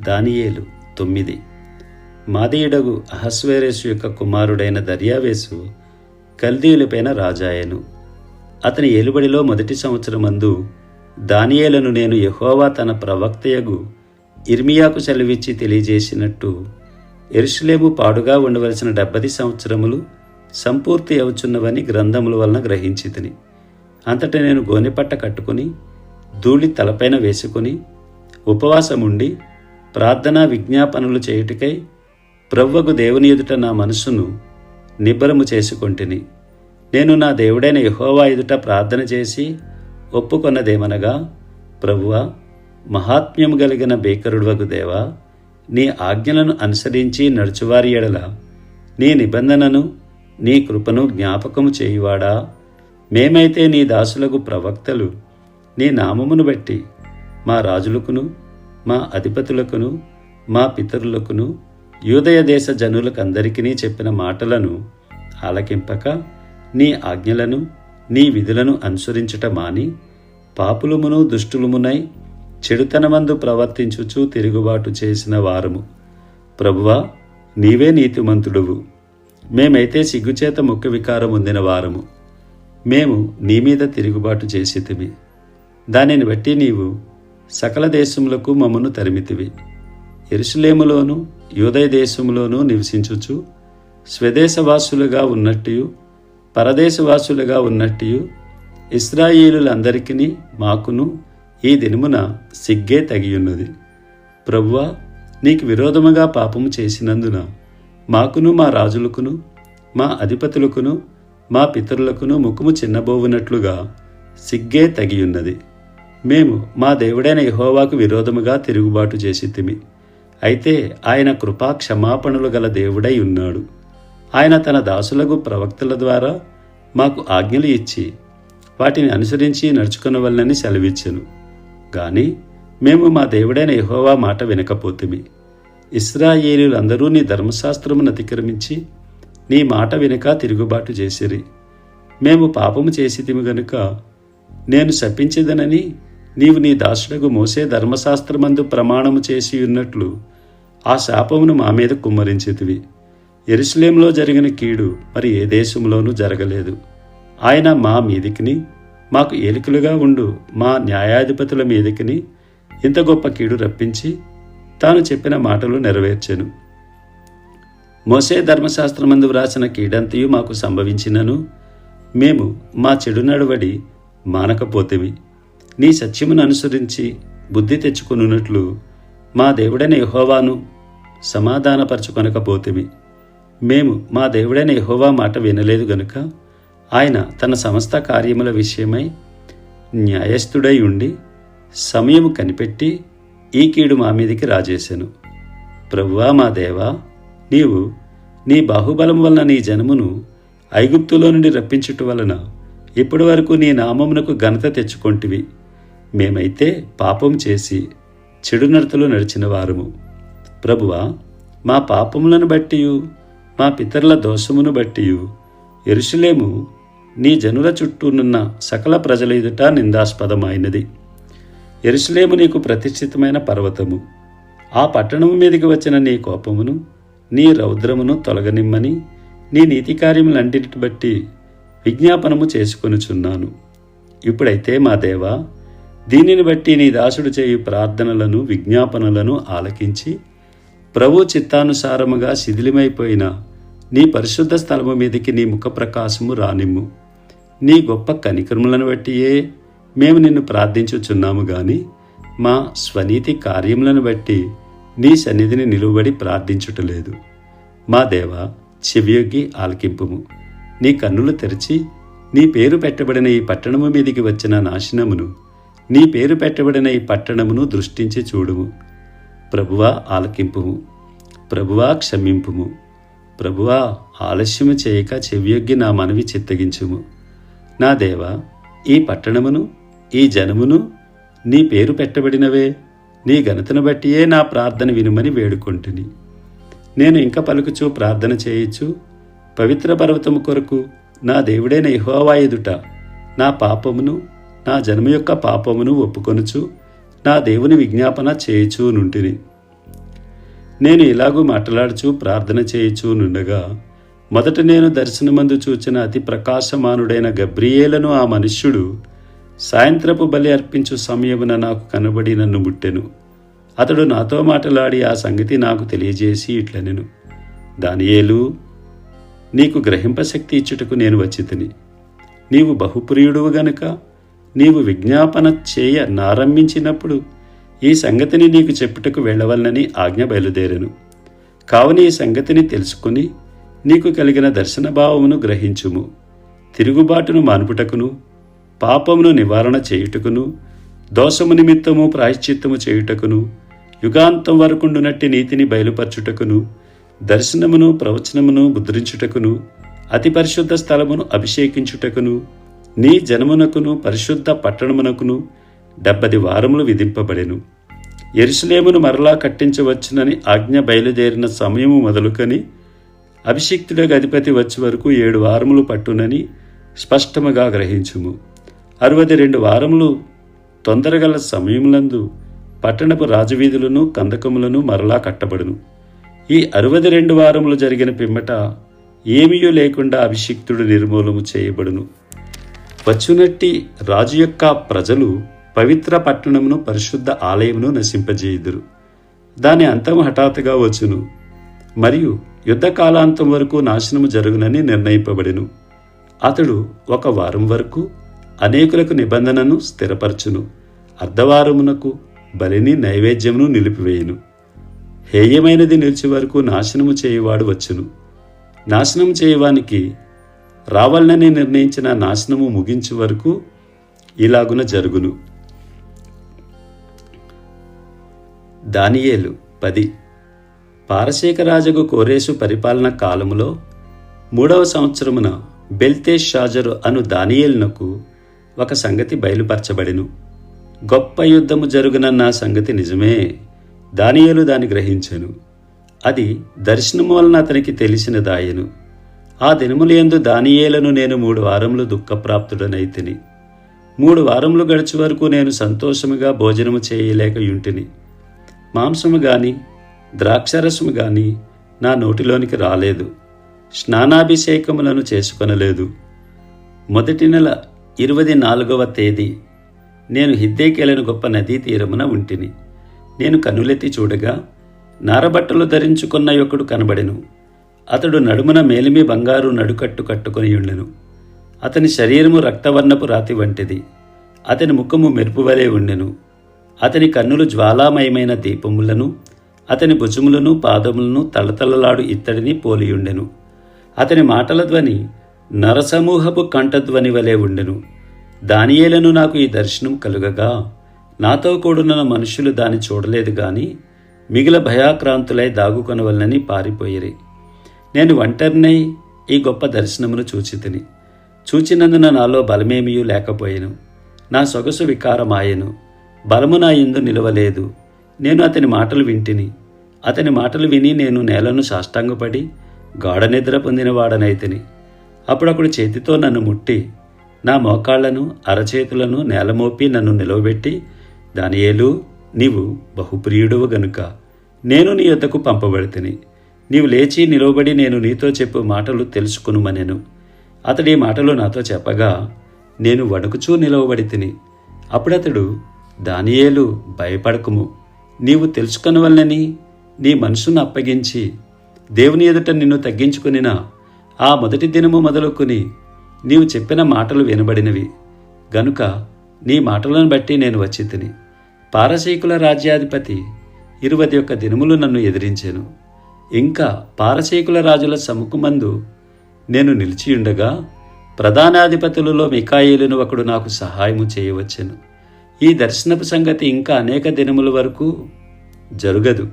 దానియేలు తొమ్మిది. మాదీయుడగు అహస్వేరేసు యొక్క కుమారుడైన దర్యావేసు కల్దీయులపైన రాజాయను. అతని ఏలుబడిలో మొదటి సంవత్సరమందు దానియేలను నేను యహోవా తన ప్రవక్తయగు ఇర్మియాకు సెలవిచ్చి తెలియజేసినట్టు ఎరుషులేము పాడుగా ఉండవలసిన డెబ్బది సంవత్సరములు సంపూర్తి అవుచున్నవని గ్రంథముల వలన గ్రహించితిని. అంతట నేను గోనెపట్ట కట్టుకుని ధూళి తలపైన వేసుకుని ఉపవాసముండి ప్రార్థనా విజ్ఞాపనలు చేయుటకై ప్రవ్వగు దేవుని ఎదుట నా మనస్సును నిబ్బరము చేసుకొంటిని. నేను నా దేవుడైన యహోవా ఎదుట ప్రార్థన చేసి ఒప్పుకొన్నదేమనగా ప్రభువ మహాత్మ్యము కలిగిన బేకరుడువగు దేవా నీ ఆజ్ఞలను అనుసరించి నడుచువారి ఎడల నీ నిబంధనను నీ కృపను జ్ఞాపకము చేయువాడా? మేమైతే నీ దాసులకు ప్రవక్తలు నీ నామమును బట్టి మా రాజులకును మా అధిపతులకును మా పితరులకును యూదయ దేశ జనులకందరికీ చెప్పిన మాటలను ఆలకింపక నీ ఆజ్ఞలను నీ విధులను అనుసరించుట మాని పాపులమును దుష్టులమునై చెడుతనమందు ప్రవర్తించుచు తిరుగుబాటు చేసిన వారము. ప్రభువా నీవే నీతిమంతుడువు. మేమైతే సిగ్గుచేత ముఖ్య వికారం ఉందిన వారము. మేము నీ మీద తిరుగుబాటు చేసితివి దానిని బట్టి నీవు సకల దేశములకు మమ్మను తరిమితివి. ఎరుసలేములోను యూదయ దేశములోను నివసించుచు స్వదేశవాసులుగా ఉన్నట్టు పరదేశవాసులుగా ఉన్నట్టు ఇస్రాయేలులందరికీ మాకును ఈ దినమున సిగ్గే తగియున్నది. ప్రవ్వా నీకు విరోధముగా పాపము చేసినందున మాకును మా రాజులకును మా అధిపతులకును మా పితరులకును ముఖము చిన్నబోవునట్లుగా సిగ్గే తగియున్నది. మేము మా దేవుడైన యహోవాకు విరోధముగా తిరుగుబాటు చేసితిమి. అయితే ఆయన కృపా క్షమాపణలు గల దేవుడై ఉన్నాడు. ఆయన తన దాసులకు ప్రవక్తల ద్వారా మాకు ఆజ్ఞలు ఇచ్చి వాటిని అనుసరించి నడుచుకునవలనని సెలవిచ్చెను. కానీ మేము మా దేవుడైన యహోవా మాట వినకపోతిమి. ఇస్రాయేలీలందరూ నీ ధర్మశాస్త్రమును అతిక్రమించి నీ మాట వినక తిరుగుబాటు చేసిరి. మేము పాపము చేసితిమి గనుక నేను శపించదనని నీవు నీ దాసుడకు మోసే ధర్మశాస్త్రమందు ప్రమాణము చేసి ఉన్నట్లు ఆ శాపమును మా మీద కుమ్మరించితివి. ఎరుసలేంలో జరిగిన కీడు మరి ఏ దేశంలోనూ జరగలేదు. ఆయన మా మీదికిని మాకు ఏలికలుగా ఉండు మా న్యాయాధిపతుల మీదికిని ఇంత గొప్ప కీడు రప్పించి తాను చెప్పిన మాటలు నెరవేర్చెను. మోసే ధర్మశాస్త్రమందు వ్రాసిన కీడంతయు మాకు సంభవించినను మేము మా చెడు నడువడి మానకపోతేవి. నీ సత్యమును అనుసరించి బుద్ధి తెచ్చుకొనున్నట్లు మా దేవుడైన యహోవాను సమాధానపరచుకొనకపోతేమి. మేము మా దేవుడైన యహోవా మాట వినలేదు గనుక ఆయన తన సమస్త కార్యముల విషయమై న్యాయస్థుడై ఉండి సమయము కనిపెట్టి ఈ కీడు మా మీదికి రాజేశాను ప్రభువా మా దేవా నీవు నీ బాహుబలం వలన నీ జనమును ఐగుప్తులో నుండి రప్పించుట వలన ఇప్పటి వరకు నీ నామమునకు ఘనత తెచ్చుకొంటివి. మేమైతే పాపం చేసి చెడు నడతలు నడిచిన వారము. ప్రభువా మా పాపములను బట్టి మా పితరుల దోషమును బట్టి ఎరుషులేము నీ జనుల చుట్టూనున్న సకల ప్రజల ఎదుట నిందాస్పదమైనది. ఎరుసలేము నీకు ప్రతిష్ఠితమైన పర్వతము. ఆ పట్టణము మీదకి వచ్చిన నీ కోపమును నీ రౌద్రమును తొలగనిమ్మని నీ నీతి కార్యములన్నిటి బట్టి విజ్ఞాపనము చేసుకొనుచున్నాను. ఇప్పుడైతే మా దేవా దీనిని బట్టి నీ దాసుడు చేయు ప్రార్థనలను విజ్ఞాపనలను ఆలకించి ప్రభు చిత్తానుసారముగా శిథిలమైపోయిన నీ పరిశుద్ధ స్థలము మీదకి నీ ముఖ ప్రకాశము రానిమ్ము. నీ గొప్ప కనికరములను బట్టియే మేము నిన్ను ప్రార్థించుచున్నాము గాని మా స్వనీతి కార్యములను బట్టి నీ సన్నిధిని నిలువబడి ప్రార్థించుటలేదు. మా దేవ చెవియొగ్గి ఆలకింపుము. నీ కన్నులు తెరిచి నీ పేరు పెట్టబడిన ఈ పట్టణము మీదికి వచ్చిన నాశనమును నీ పేరు పెట్టబడిన ఈ పట్టణమును దృష్టించి చూడుము. ప్రభువా ఆలకింపుము. ప్రభువా క్షమింపుము. ప్రభువా ఆలస్యము చేయక చెవియొగ్గి నా మనవి చిత్తగించుము. నా దేవ ఈ పట్టణమును ఈ జనమును నీ పేరు పెట్టబడినవే. నీ ఘనతను బట్టియే నా ప్రార్థన వినుమని వేడుకొంటిని. నేను ఇంకా పలుకుచూ ప్రార్థన చేయొచ్చు పవిత్ర పర్వతము కొరకు నా దేవుడైన యెహోవా ఎదుట నా పాపమును నా జన్మ యొక్క పాపమును ఒప్పుకొనుచు నా దేవుని విజ్ఞాపన చేయుచూ నుంటిని నేను ఇలాగూ మాట్లాడుచు ప్రార్థన చేయుచు నుండగా మొదట నేను దర్శనమందు చూచిన అతి ప్రకాశమానుడైన గబ్రియేలను ఆ మనుష్యుడు సాయంత్రపు బలి అర్పించు సమయమున నాకు కనబడి నన్ను ముట్టెను. అతడు నాతో మాటలాడి ఆ సంగతి నాకు తెలియజేసి ఇట్లనెను. దానియేలు నీకు గ్రహింపశక్తి ఇచ్చుటకు నేను వచ్చితిని. నీవు బహుప్రియుడువు గనుక నీవు విజ్ఞాపన చేయ నారంభించినప్పుడు ఈ సంగతిని నీకు చెప్పుటకు వెళ్ళవలనని ఆజ్ఞ బయలుదేరాను. కావున ఈ సంగతిని తెలుసుకుని నీకు కలిగిన దర్శన భావమును గ్రహించుము. తిరుగుబాటును మానుపుటకును పాపమును నివారణ చేయుటకును దోషము నిమిత్తము ప్రాయశ్చిత్తము చేయుటకును యుగాంతం వరకుండునట్టి నీతిని బయలుపరచుటకును దర్శనమును ప్రవచనమును ముద్రించుటకును అతి పరిశుద్ధ స్థలమును అభిషేకించుటకును నీ జనమునకును పరిశుద్ధ పట్టణమునకును డెబ్బది వారములు విధింపబడెను. ఎరుసలేమును మరలా కట్టించవచ్చునని ఆజ్ఞ బయలుదేరిన సమయము మొదలుకొని అభిషిక్తుడికి అధిపతి వచ్చే వరకు ఏడు వారములు పట్టునని స్పష్టముగా గ్రహించుము. అరవది రెండు వారములు తొందరగల సమయములందు పట్టణపు రాజవీధులను కందకములను మరలా కట్టబడును. ఈ అరవది రెండు వారములు జరిగిన పిమ్మట ఏమీయూ లేకుండా అభిషిక్తుడు నిర్మూలము చేయబడును. వచ్చునట్టి రాజు యొక్క ప్రజలు పవిత్ర పట్టణమును పరిశుద్ధ ఆలయమును నశింపజేయుదురు. దాని అంతం హఠాత్తుగా వచ్చును. మరియు యుద్ధ కాలాంతం వరకు నాశనము జరుగునని నిర్ణయింపబడెను. అతడు ఒక వారం వరకు అనేకులకు నిబంధనను స్థిరపరచును. అర్ధవారమునకు బలిని నైవేద్యమును నిలిపివేయును. హేయమైనది నిలిచి వరకు నాశనము చేయువాడు వచ్చును. నాశనం చేయవానికి రావాలని నిర్ణయించిన నాశనము ముగించే వరకు ఇలాగున జరుగును. దానియేలు పది. పారసీక రాజుకు కోరేసు పరిపాలన కాలములో మూడవ సంవత్సరమున బెల్తేష్ షాజరు అను దానియేలునకు ఒక సంగతి బయలుపరచబడిను. గొప్ప యుద్ధము జరుగునన్న సంగతి నిజమే. దానియేలు దాన్ని గ్రహించెను. అది దర్శనము వలన అతనికి తెలిసిన దాయను ఆ దినములందు దానియేలను నేను మూడు వారములు దుఃఖప్రాప్తుడనైతిని మూడు వారములు గడిచి వరకు నేను సంతోషముగా భోజనము చేయలేక యుంటిని. మాంసము గాని ద్రాక్షరసము గాని నా నోటిలోనికి రాలేదు స్నానాభిషేకములను చేసుకొనలేదు. మొదటి నెల ఇరవై నాలుగవ తేదీ నేను హిద్దేకెలను గొప్ప నదీ తీరమున ఉంటిని. నేను కనులెత్తి చూడగా నారబట్టలు ధరించుకున్న యొక్కడు కనబడెను. అతడు నడుమున మేలిమి బంగారు నడుకట్టు కట్టుకొని ఉండెను. అతని శరీరము రక్తవర్ణపు రాతి వంటిది. అతని ముఖము మెరుపు వలె ఉండెను. అతని కన్నులు జ్వాలామయమైన దీపములను అతని భుజములను పాదములను తలతలలాడు ఇత్తడిని పోలియుండెను అతని మాటల ధ్వని నరసమూహపు కంఠధ్వని వలె ఉండెను. దానియేలను నాకు ఈ దర్శనం కలుగగా. నాతో కూడున్న మనుషులు దాన్ని చూడలేదు గాని మిగిల భయాక్రాంతులై దాగుకొనవలనని పారిపోయిరి. నేను ఒంటరినై ఈ గొప్ప దర్శనమును చూచి తిని చూచినందున నాలో బలమేమియూ లేకపోయాను. నా సొగసు వికారమాయను. బలము నా ఇందు నిలవలేదు. నేను అతని మాటలు వింటిని. అతని మాటలు విని నేను నేలను సాష్టాంగపడి గాఢ నిద్ర పొందినవాడనైతిని. అప్పుడప్పుడు చేతితో నన్ను ముట్టి నా మోకాళ్ళను అరచేతులను నేలమోపి నన్ను నిలవబెట్టి దానియేలు నీవు బహుప్రియుడువు గనుక. నేను నీ యొద్దకు పంపబడితిని. నీవు లేచి నిలవబడి నేను నీతో చెప్పు మాటలు తెలుసుకునుమనెను. అతడి ఈ మాటలు నాతో చెప్పగా నేను వణుకుచూ నిలవబడి తిని. అప్పుడతడు దానియేలు భయపడకుము. నీవు తెలుసుకొనవలనని నీ మనసును అప్పగించి దేవుని ఎదుట నిన్ను తగ్గించుకునిన ఆ మొదటి దినము మొదలుకొని నీవు చెప్పిన మాటలు వినబడినవి. గనుక నీ మాటలను బట్టి నేను వచ్చి తిని. పారసీకుల రాజ్యాధిపతి ఇరువది యొక్క దినములు నన్ను ఎదిరించాను. ఇంకా పారసీకుల రాజుల సముఖమందు నేను నిలిచియుండగా ప్రధానాధిపతులలో మికాయిలను ఒకడు నాకు సహాయము చేయవచ్చెను. ఈ దర్శనపు సంగతి ఇంకా అనేక దినముల వరకు జరుగదు.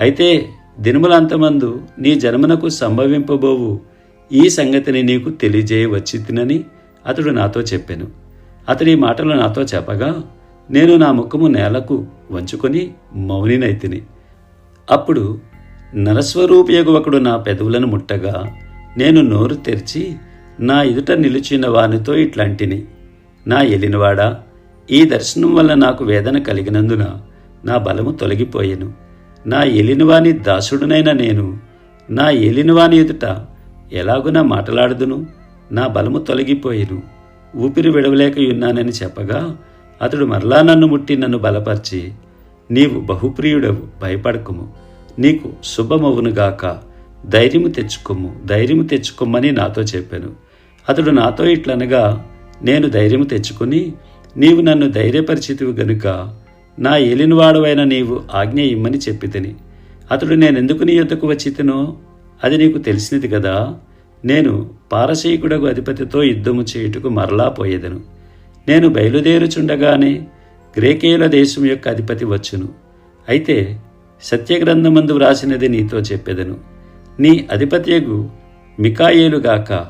అయితే దినములంతమందు నీ జన్మనకు సంభవింపబోవు ఈ సంగతిని నీకు తెలియజేయవచ్చితినని అతడు నాతో చెప్పాను. అతడి మాటలు నాతో చెప్పగా నేను నా ముఖము నేలకు వంచుకొని మౌనినైతిని. అప్పుడు నరస్వరూపియగు ఒకడు నా పెదవులను ముట్టగా నేను నోరు తెరిచి నా ఎదుట నిలిచిన వానితో ఇట్లాంటిని. నా ఎలినవాడా ఈ దర్శనం వల్ల నాకు వేదన కలిగినందున నా బలము తొలగిపోయెను. నా ఎలినవాని దాసుడునైన నేను నా ఎలినవాని ఎదుట ఎలాగునా మాట్లాడుదును? నా బలము తొలగిపోయిను. ఊపిరి విడవలేకయున్నానని చెప్పగా అతడు మరలా నన్ను ముట్టి నన్ను బలపరిచి నీవు బహుప్రియుడవు భయపడకుము. నీకు శుభమవునుగాక ధైర్యము తెచ్చుకొమ్ము ధైర్యము తెచ్చుకోమని నాతో చెప్పాను. అతడు నాతో ఇట్లనగా నేను ధైర్యము తెచ్చుకుని నీవు నన్ను ధైర్యపరిచితివి గనుక నా ఏలినవాడువైన నీవు ఆజ్ఞ ఇమ్మని చెప్పితిని. అతడు నేనెందుకు నీ యొద్దకు వచ్చితినో అది నీకు తెలిసినది కదా నేను పారసీకుడకు అధిపతితో యుద్ధము చేయుటకు మరలా పోయేదను. నేను బయలుదేరుచుండగానే గ్రేకేయుల దేశం యొక్క అధిపతి వచ్చును. అయితే సత్యగ్రంథమందు వ్రాసినది నీతో చెప్పెదను. నీ అధిపత్యగు మికాయేలుగాక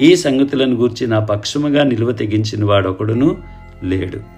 ఈ సంగతులను గూర్చి నా పక్షముగా నిలువ తెగించిన వాడొకడును లేడు.